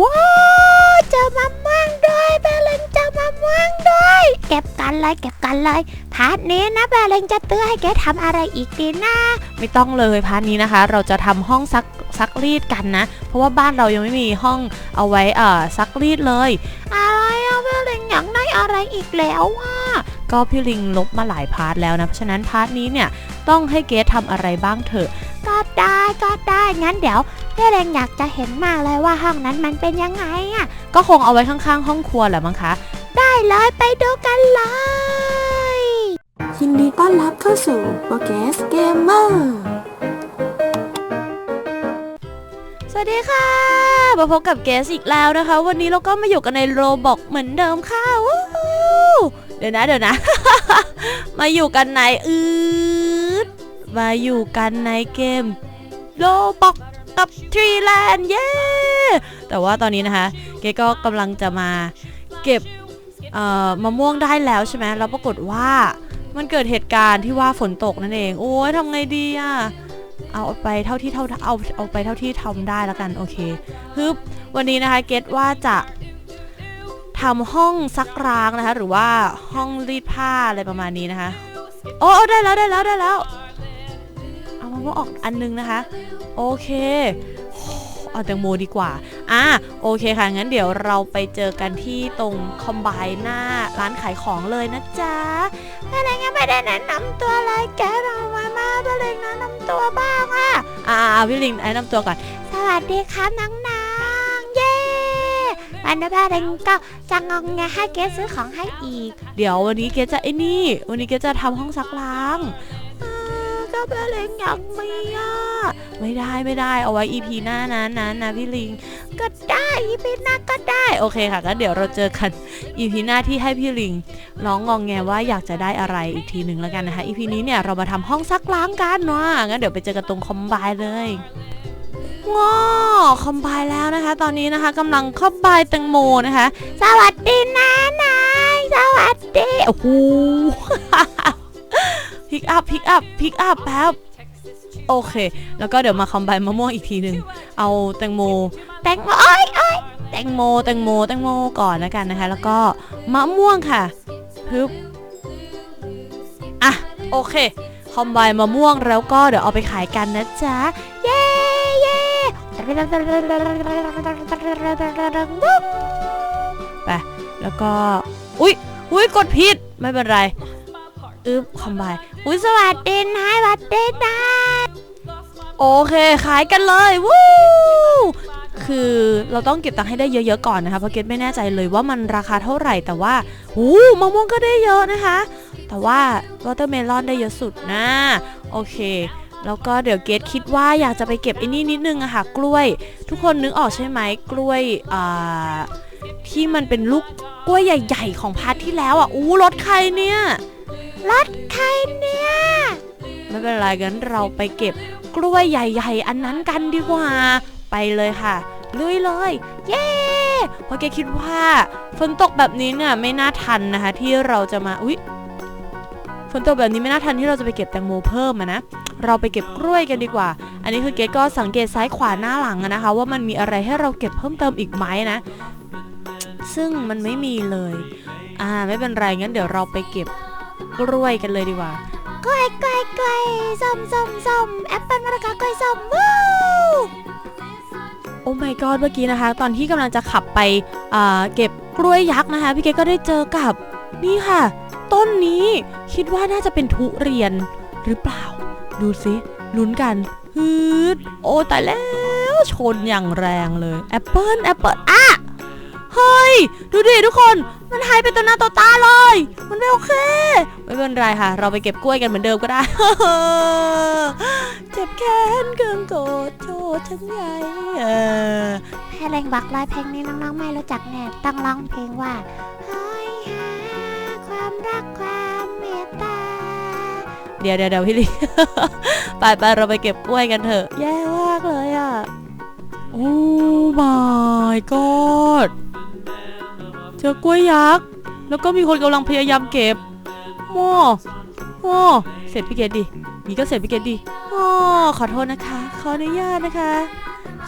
ว้าวเจอมะม่วงด้วยแบเลงเจอมะม่วงด้วย เก็บกันเลยเก็บกันเลยพาร์ทนี้นะแบเลงจะเตือนให้แกทำอะไรอีกดีนะไม่ต้องเลยพาร์ทนี้นะคะ เราจะทำห้องซักซักรีดกันนะ เพราะว่าบ้านเรายังไม่มีห้องเอาไว้เอ่อซักรีดเลย อะไรอะแบเลงอยากได้อะไรอีกแล้วอะก็พี่ลิงลบมาหลายพาร์ทแล้วนะเพราะฉะนั้นพาร์ทนี้เนี่ยต้องให้เกสทำอะไรบ้างเถอะ ก็ได้ก็ได้งั้นเดี๋ยวแบเลงอยากจะเห็นมากเลยว่าห้องนั้นมันเป็นยังไงอะก็คงเอาไว้ข้างๆ ห้องครัวแหละมั้งคะ ได้เลยไปดูกันเลยยินดีต้อนรับเข้าสู่โปรเกสเกมเมอร์สวัสดีค่ะ มาพบกับเกสอีกแล้วนะคะ วันนี้เราก็มาอยู่กันในโรบอกเหมือนเดิมค่ะวู้ฮู้เดี๋ยวนะเดี๋ยวนะ มาอยู่กันในอืด มาอยู่กันในเกมโรบอกกับทรีแลนด์เย้แต่ว่าตอนนี้นะคะเกก็กำลังจะมาเก็บมะม่วงได้แล้วใช่ไหมแล้วปรากฏว่ามันเกิดเหตุการณ์ที่ว่าฝนตกนั่นเอง โอ้ยทำไงดีอะเอาไปเท่าที่เท่าเอาเอาไปเท่าที่ทำได้แล้วกันโอเคฮึบวันนี้นะคะเกตว่าจะทำห้องซักร้างนะคะ หรือว่าห้องรีดผ้าอะไรประมาณนี้นะคะ โอ้ได้แล้วได้แล้วได้แล้ว เอาะออกอันนึงนะคะ โอเคเอาแตงโมดีกว่า อะโอเคค่ะ งั้นเดี๋ยวเราไปเจอกันที่ตรงคอมไบหน้าร้านขายของเลยนะจ๊ะอะไรเงี้ยไม่ได้แนะนำตัวเลยแกเรามามาแบเลงแนะนำตัวบ้างอะอ่าพี่ลิงแนะนำตัวก่อน สวัสดีครับน้องเย้วันนี้แบเลงก็จะงองแงให้เกซื้อของให้อีก เดี๋ยววันนี้เกจะไอ้นี่ วันนี้เกจะทำห้องซักล้าง อ่าก็แบเลงอยากมีอะไม่ได้ไม่ได้เอาไว้ EP หน้านั้นนะนะพี่ลิง ก็ได้อีพีหน้าก็ได้โอเคค่ะก็เดี๋ยวเราเจอกัน EP หน้าที่ให้พี่ลิงร้องงองแงว่าอยากจะได้อะไรอีกทีหนึ่งแล้วกันนะคะ EP นี้เนี่ยเรามาทำห้องซักล้างกันเนาะงั้นเดี๋ยวไปเจอกันตรงคอมไบเลยง้อคอมไบแล้วนะคะ ตอนนี้นะคะกำลังคอมไบแตงโมนะคะ สวัสดีนะนายสวัสดีโอ้โห พิกอัพพิกอัพพิกอัพแป๊บโอเค แล้วก็เดี๋ยวมาคอมไบมะม่วงอีกทีหนึ่งเอาแตงโม แตงโมโอ้ยโอ้ยแตงโมแตงโมแตงโมก่อนแล้วกันนะคะ แล้วก็มะม่วงค่ะฮึบอะโอเค คอมไบมะม่วงแล้วก็เดี๋ยวเอาไปขายกันนะจ๊ะ เย้เย้ไปแล้วก็ อุ๊ย อุ๊ย กดผิด ไม่เป็นไร อึ๊บคอมไบ อุ้ยสวัสดีนายสวัสดีนายโอเคขายกันเลยวู้คือเราต้องเก็บตังค์ให้ได้เยอะๆก่อนนะคะเพราะเกดไม่แน่ใจเลยว่ามันราคาเท่าไหร่แต่ว่าหูมะม่วงก็ได้เยอะนะคะ แต่ว่าวอเตอร์เมลอนได้เยอะสุดนะ โอเค แล้วก็เดี๋ยวเกดคิดว่าอยากจะไปเก็บไอ้นี่นิดนึงอะค่ะ กล้วย ทุกคนนึกออกใช่ไหมกล้วยอ่าที่มันเป็นลูกกล้วยใหญ่ ๆ ของพาร์ทที่แล้วอะอู้รถใครเนี่ย รถใครเนี่ย ไม่เป็นไรงั้นเราไปเก็บกล้วยใหญ่ๆ อันนั้นกันดีกว่า ไปเลยค่ะ ลุยเลย เย้เพราะแกคิดว่าฝนตกแบบนี้เนี่ยไม่น่าทันนะคะ ที่เราจะมาอุ๊ยฝนตกแบบนี้ไม่น่าทันที่เราจะไปเก็บแตงโมเพิ่มะนะ เราไปเก็บกล้วยกันดีกว่า อันนี้คือเกดก็สังเกตซ้ายขวาหน้าหลังนะคะ ว่ามันมีอะไรให้เราเก็บเพิ่มเติมอีกไหมนะ ซึ่งมันไม่มีเลย อ่าไม่เป็นไรงั้นเดี๋ยวเราไปเก็บ กล้วยกันเลยดีกว่ากล้วยกล้วยกล้วยส้มส้มส้มแอปเปิ้ลมะละกอกล้วยส้มวู้โอ้ my god เมื่อกี้นะคะ ตอนที่กำลังจะขับไปอ่าเก็บกล้วยยักษ์นะคะ พี่เกดก็ได้เจอกับนี่ค่ะ ต้นนี้คิดว่าน่าจะเป็นทุเรียนหรือเปล่า ดูสิลุ้นกันฮืดโอ้ตายแล้วชนอย่างแรงเลยแอปเปิลแอปเปิลอะ เฮ้ย ดูดิทุกคน มันหายไปต่อหน้าต่อตาเลย มันไม่โอเค ไม่เป็นไรค่ะ เราไปเก็บกล้วยกันเหมือนเดิมก็ได้ เจ็บแค้นเกินโกรธโทษฉันใหญ่เออเพลงบักลอยเพลงนี้น้องๆไม่รู้จักแน่ต้องร้องเพลงว่าหอยหาความรักความเมตตา เดี๋ยวเดี๋ยวเดี๋ยวพี่ลิไปไปเราไปเก็บกล้วยกันเถอะ แย่มากเลยอะ โอ้ my god เจอกล้วยยักษ์ แล้วก็มีคนกำลังพยายามเก็บโม่โม่เสร็จพี่เกดดินี่ก็เสร็จพี่เกดดิโอ้ขอโทษนะคะ ขออนุญาตนะคะ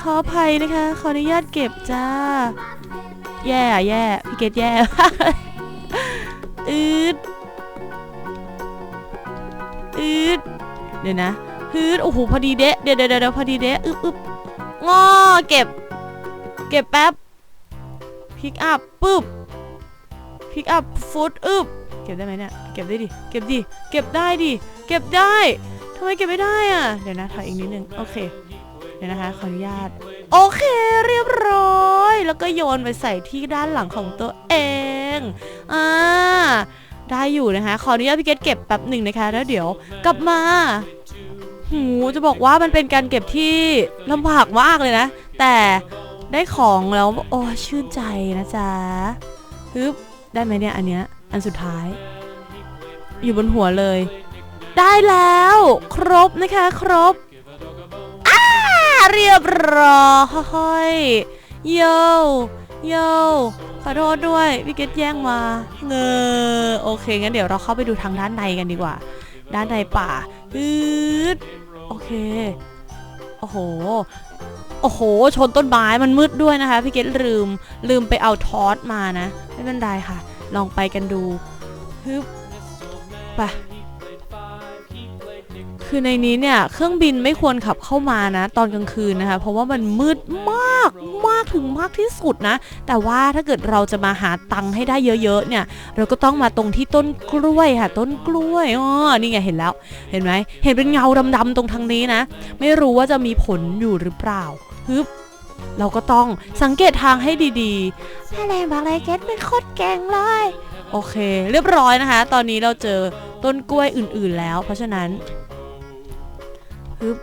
ขออภัยนะคะ ขออนุญาตเก็บจ้า แย่อะแย่พี่เกดแย่อืดอืดเดี๋ยวนะฮืดโอ้โหพอดีเดะเดี๋ยวเดี๋ยวเดี๋ยวพอดีเดะอึบอึบงอเก็บ เก็บแป๊บพิกอัพปึ๊บ พิกอัพฟุตอึบเก็บได้ไหมเนี่ย เก็บได้ดิ เก็บดิ เก็บได้ดิ เก็บได้ทำไมเก็บไม่ได้อะ เดี๋ยวนะถอยอีกนิดนึง โอเค เดี๋ยวนะคะ ขออนุญาต โอเค เรียบร้อย แล้วก็โยนไปใส่ที่ด้านหลังของตัวเอง อ่า ได้อยู่นะคะ ขออนุญาตพี่เกดเก็บแป๊บหนึ่งนะคะ แล้วเดี๋ยวกลับมาหูจะบอกว่ามันเป็นการเก็บที่ลำบากมากเลยนะ แต่ได้ของแล้ว โอ้ชื่นใจนะจ๊ะฮึบ ได้ไหมเนี่ยอันเนี้ยอันสุดท้าย อยู่บนหัวเลย ได้แล้ว ครบนะคะ ครบอ่าเรียบร้อยโยโยขอโทษด้วยพี่เกดแย่งมา เงอโอเคงั้นเดี๋ยวเราเข้าไปดูทางด้านในกันดีกว่า ด้านในป่าอืดโอเค โอ้โห โอ้โห ชนต้นไม้มันมืดด้วยนะคะ พี่เกดลืม ลืมไปเอาทอสมานะ ไม่เป็นไรค่ะ ลองไปกันดูฮึบไปคือในนี้เนี่ย เครื่องบินไม่ควรขับเข้ามานะ ตอนกลางคืนนะคะ เพราะว่ามันมืดมากมากถึงมากที่สุดนะ แต่ว่าถ้าเกิดเราจะมาหาตังค์ให้ได้เยอะๆเนี่ย เราก็ต้องมาตรงที่ต้นกล้วยค่ะ ต้นกล้วยอ๋อนี่ไงเห็นแล้ว เห็นไหมเห็นเป็นเงาดำๆตรงทางนี้นะ ไม่รู้ว่าจะมีผลอยู่หรือเปล่า ฮึบเราก็ต้องสังเกตทางให้ดีๆแม่แรงบอกเลยเกดเป็นโคตรเก่งเลย โอเค เรียบร้อยนะคะ ตอนนี้เราเจอต้นกล้วยอื่นๆแล้ว เพราะฉะนั้นฮึบ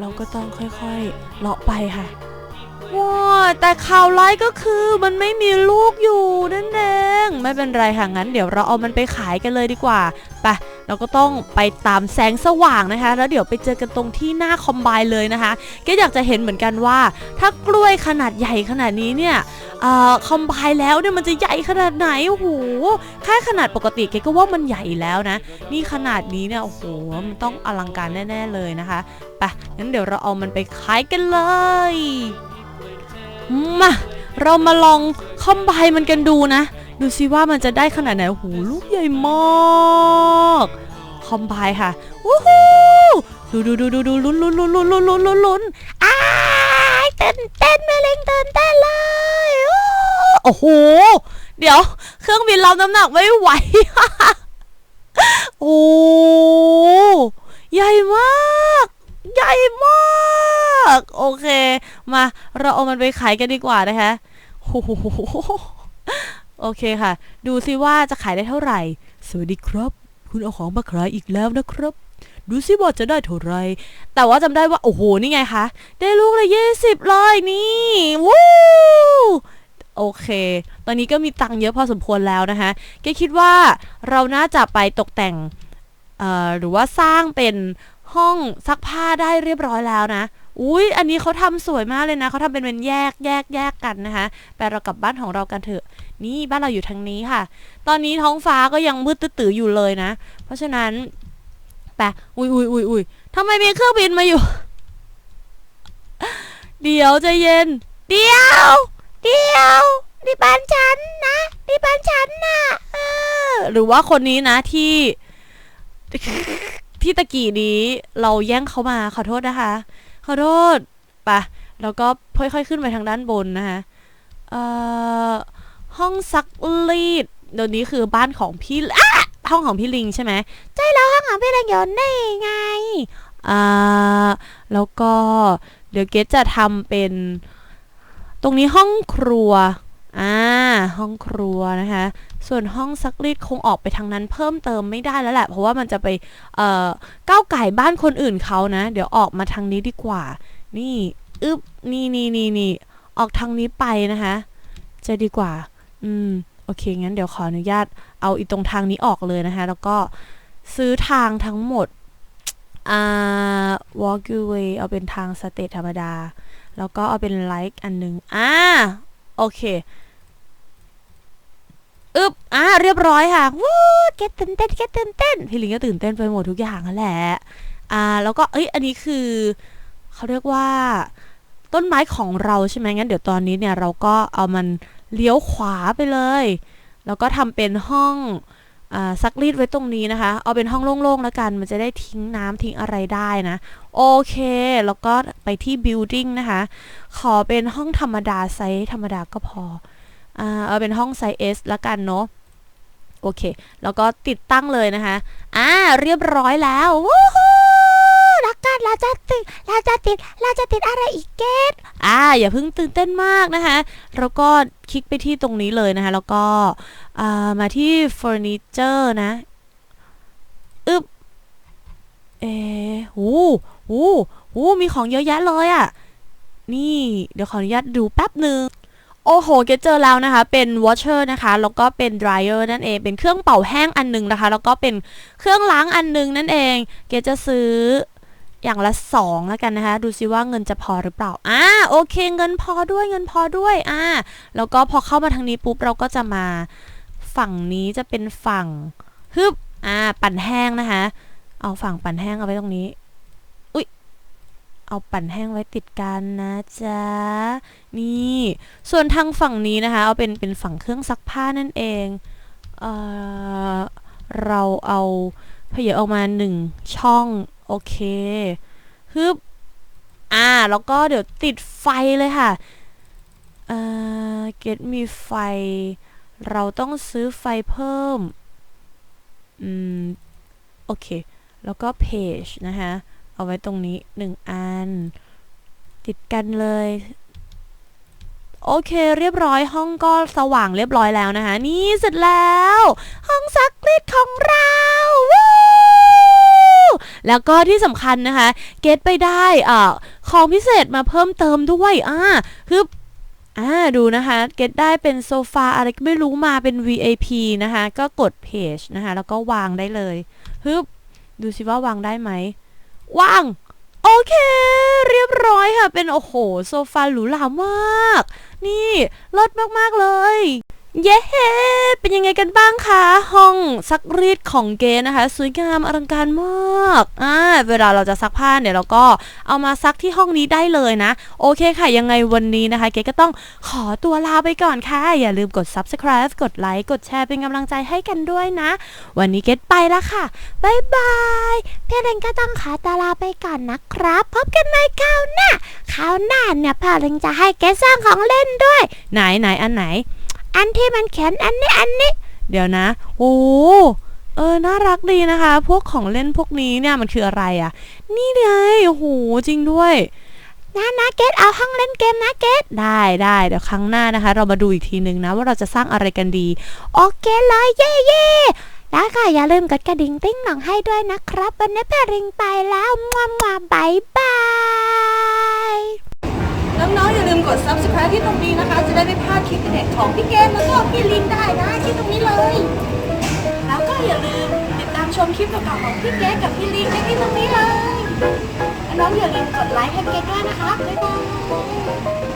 เราก็ต้องค่อยๆ เลาะไปค่ะ ว้าแต่ข่าวร้ายก็คือมันไม่มีลูกอยู่นั่นเอง ไม่เป็นไรค่ะงั้นเดี๋ยวเราเอามันไปขายกันเลยดีกว่า ไป เราก็ต้องไปตามแสงสว่างนะคะ แล้วเดี๋ยวไปเจอกันตรงที่หน้าคอมไบเลยนะคะเก็อยากจะเห็นเหมือนกันว่า ถ้ากล้วยขนาดใหญ่ขนาดนี้เนี่ยอคอมไบแล้วเนี่ยมันจะใหญ่ขนาดไหนโอ้โหแค่ขนาดปกติเกก็ว่ามันใหญ่แล้วนะ นี่ขนาดนี้เนี่ยโอ้โหมันต้องอลังการแน่ ๆเลยนะคะไปงั้นเดี๋ยวเราเอามันไปขายกันเลยมาเรามาลองคอมไบมันกันดูนะ ดูซิว่ามันจะได้ขนาดไหนโอ้โหลูกใหญ่มาก อมไบน์ค่ะวู้ฮู้ดูดูดูดูดูลุ้นลุ้นลุ้นลุ้นลุ้นลุ้นลุ้นลุ้นอ้ายตื่นเต้นแม่เล็งเตื่นเต้นเลยโอ้โหเดี๋ยว เครื่องบินรับน้ำหนักไม่ไหวโอ้ใหญ่มากใหญ่มากโอเค มาเราเอามันไปขายกันดีกว่านะคะโอ้โหโอเคค่ะ ดูซิว่าจะขายได้เท่าไหร่ สวัสดีครับ คุณเอาของมาขายอีกแล้วนะครับ ดูซิว่าจะได้เท่าไร แต่ว่าจำได้ว่า โอ้โห นี่ไงคะ ได้ลูกละยี่สิบเลยนี่วู้โอเค ตอนนี้ก็มีตังค์เยอะพอสมควรแล้วนะคะแกคิดว่าเราน่าจะไปตกแต่งหรือว่าสร้างเป็นห้องซักผ้าได้เรียบร้อยแล้วนะ อุ้ยอันนี้เขาทำสวยมากเลยนะเขาทำเป็นเป็นแยกแยกแยกกันนะคะไปเรากลับบ้านของเรากันเถอะ นี่บ้านเราอยู่ทางนี้ค่ะ ตอนนี้ท้องฟ้าก็ยังมืดตื้ออยู่เลยนะ เพราะฉะนั้นไปอุ้ยอุ้ยอุ้ยอุ้ยทำไมมีเครื่องบินมาอยู่ เดี๋ยวใจเย็น เดี๋ยว เดียวนี่บ้านฉันนะนี่บ้านฉันนะเออหรือว่าคนนี้นะที่ที่ตะกี้นี้เราแย่งเขามาขอโทษนะคะ ขอโทษปะแล้วก็ค่อยๆขึ้นไปทางด้านบนนะคะเอ่อห้องซักรีดเดี๋ยวนี้คือบ้านของพี่อะห้องของพี่ลิงใช่ไหมใจเราห้องของพี่ลิงอยู่นี่ไงอ่าแล้วก็เดี๋ยวเกดจะทำเป็น ตรงนี้ห้องครัว อ่าห้องครัวนะคะ ส่วนห้องซักรีดคงออกไปทางนั้นเพิ่มเติมไม่ได้แล้วแหละ เพราะว่ามันจะไปเอ่อก้าวไก่บ้านคนอื่นเขานะ เดี๋ยวออกมาทางนี้ดีกว่า นี่อึบนี่นี่นี่นี่ออกทางนี้ไปนะคะ จะดีกว่า อืมโอเคงั้นเดี๋ยวขออนุญาตเอาอีตรงทางนี้ออกเลยนะคะ แล้วก็ซื้อทางทั้งหมดอ่า walkway เอาเป็นทางสเตทธรรมดา แล้วก็เอาเป็น like อันหนึงอ่า โอเคอึบอ่าเรียบร้อยค่ะวู้เก็ตื่นเต้นเก็ตื่นเต้นพี่ลิงก็ตื่นเต้นไปหมดทุกอย่างนั่นแหละอ่าแล้วก็เอ้ยอันนี้คือเขาเรียกว่า ต้นไม้ของเราใช่ไหมงั้นเดี๋ยวตอนนี้เนี่ยเราก็เอามันเลี้ยวขวาไปเลย แล้วก็ทำเป็นห้อง ซักรีดไว้ตรงนี้นะคะ เอาเป็นห้องโล่งๆแล้วกัน มันจะได้ทิ้งน้ำทิ้งอะไรได้นะ โอเค แล้วก็ไปที่ building นะคะ ขอเป็นห้องธรรมดาไซส์ธรรมดาก็พออ่าเอาเป็นห้องไซส์ S ละกันเนาะ โอเค แล้วก็ติดตั้งเลยนะคะ อ่า เรียบร้อยแล้ว วู้ฮู้ แล้วกันเราจะติดเราจะติดเราจะติดอะไรอีกเกตอ่าอย่าเพิ่งตื่นเต้นมากนะคะแล้วก็คลิกไปที่ตรงนี้เลยนะคะ แล้วก็มาที่เฟอร์นิเจอร์นะอึบเอ๊หูหูหูมีของเยอะแยะเลยอะ่ะ นี่เดี๋ยวขออนุญาตดูแป๊บหนึ่งโอ้โห เกเจอแล้วนะคะ เป็น washer นะคะ แล้วก็เป็น dryer นั่นเอง เป็นเครื่องเป่าแห้งอันหนึงนะคะ แล้วก็เป็นเครื่องล้างอันหนึงนั่นเอง เกจะซื้อ อย่างละสองแล้วกันนะคะ ดูซิว่าเงินจะพอหรือเปล่า อ่า โอเค เงินพอด้วย เงินพอด้วย อ่า แล้วก็พอเข้ามาทางนี้ปุ๊บ เราก็จะมาฝั่งนี้จะเป็นฝั่งฮึบ อ่า ปั่นแห้งนะคะ เอาฝั่งปั่นแห้งเอาไว้ตรงนี้ อุ๊ยเอาปั่นแห้งไว้ติดกันนะจ๊ะ นี่ ส่วนทางฝั่งนี้นะคะ เอาเป็นเป็นฝั่งเครื่องซักผ้านั่นเอง เอ่อ เราเอาเพยอะออกมาหนึ่งช่อง โอเคฮึบอ่า แล้วก็เดี๋ยวติดไฟเลยค่ะ เอ่อ เกตมีไฟ เราต้องซื้อไฟเพิ่ม อืม โอเค แล้วก็เพจนะคะ เอาไว้ตรงนี้หนึ่งอัน ติดกันเลย โอเค เรียบร้อยห้องก็สว่างเรียบร้อยแล้วนะคะ นี่เสร็จแล้ว ห้องซักรีดของเรา แล้วก็ที่สำคัญนะคะ เก็ตไปได้อ่าของพิเศษมาเพิ่มเติมด้วยอ่าฮึบอ่าดูนะคะเก็ตได้เป็นโซฟาอะไรก็ไม่รู้มาเป็น VIP นะคะ ก็กดเพจนะคะ แล้วก็วางได้เลยฮึบดูสิว่าวางได้ไหมวาง โอเค เรียบร้อยค่ะ เป็นโอ้โห โซฟาหรูหรามาก นี่เลิศมาก ๆ เลย เย้ เป็นยังไงกันบ้างคะ ห้องซักรีดของเกนะคะ สวยงามอลังการมาก อ่า เวลาเราจะซักผ้าเนี่ยเราก็เอามาซักที่ห้องนี้ได้เลยนะ โอเคค่ะ ยังไงวันนี้นะคะ เกก็ต้องขอตัวลาไปก่อนค่ะ อย่าลืมกด subscribe กดไลค์ กดแชร์เป็นกำลังใจให้กันด้วยนะ วันนี้เกตไปล้วค่ะบายบาย เพี่เรนก็ต้องขอตวลาไปก่อนนะครับ พบกันใหม่คราวหน้า คราวหน้าเนี่ยพ่อเรนจะให้แกสร้างของเล่นด้วย ไหนไหนอันไหน อันที่มันเขียนอันนี้อันนี้ เดี๋ยวนะ โอ้เออ น่ารักดีนะคะ พวกของเล่นพวกนี้เนี่ยมันคืออะไรอะ่ะ นี่ไงโอ้โห จริงด้วยนะนะเกตเอาห้องเล่นเกมนะเกตได้ได้เดี๋ยวครั้งหน้านะคะ เรามาดูอีกทีนึงนะ ว่าเราจะสร้างอะไรกันดี โอเคเลยเย่เย่แล้วก็อย่าลืมกดกระดิ่งติ้งหน่องให้ด้วยนะครับ วันนี้พี่เรนไปแล้วมัวมัวบายบาย น้องๆอย่าลืมกด subscribe ที่ตรงนี้นะคะ จะได้ไม่พลาดคลิปเด็ดของพี่เกมแล้วก็พี่ลินได้นะที่ตรงนี้เลย แล้วก็อย่าลืมติดตามชมคลิปเก่าๆของพี่เกมกับพี่ลินได้ที่ตรงนี้เลย น้องๆอย่าลืมกดไลค์ให้เกมด้วยนะคะบ๊ายบาย